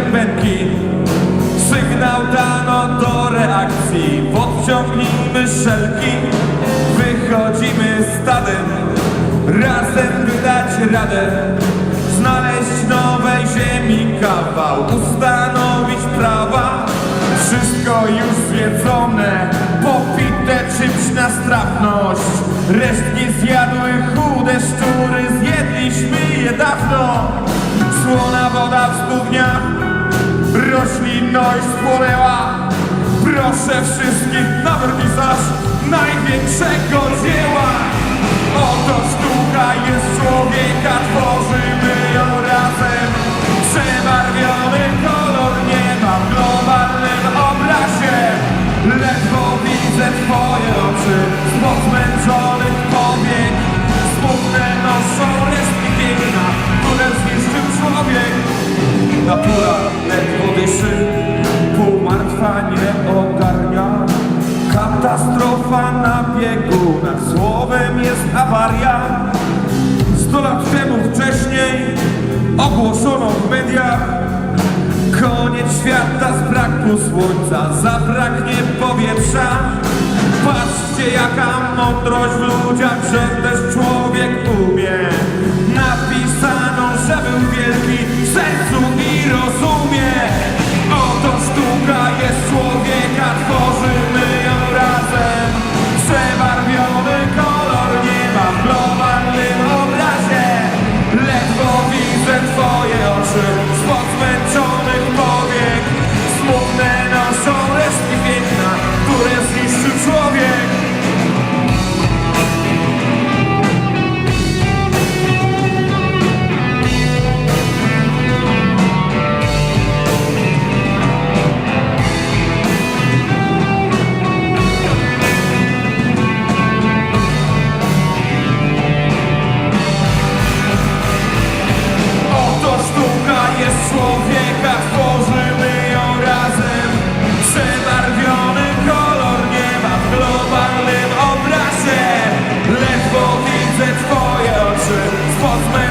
bębenki Sygnał dano do reakcji. Podciągnijmy szelki. Wychodzimy stadem. Razem wydać radę. Znaleźć nowej ziemi. Kawał. Ustanowić prawa. Wszystko już zwiedzone. Popite czymś na strafność. Resztki zjadły chude szczury. Zjedliśmy Roślinność spłonęła. Proszę wszystkich na wernisaż największego dzieła. Oto sztuka jest człowieka, tworzymy ją razem. Przebarwiony kolor nieba w globalnym obrazie. Ledwo widzę twoje oczy spod zmęczonych powiek. Smutne noszą resztki piękna, które zniszczył człowiek. Natura ledwo dyszy, półmartwa nie ogarnia Katastrofa na biegunach, słowem jest awaria. Sto lat temu wcześniej ogłoszono w mediach. Koniec świata z braku słońca, zabraknie powietrza. Patrzcie jaka mądrość w ludziach, że też człowiek umie was man.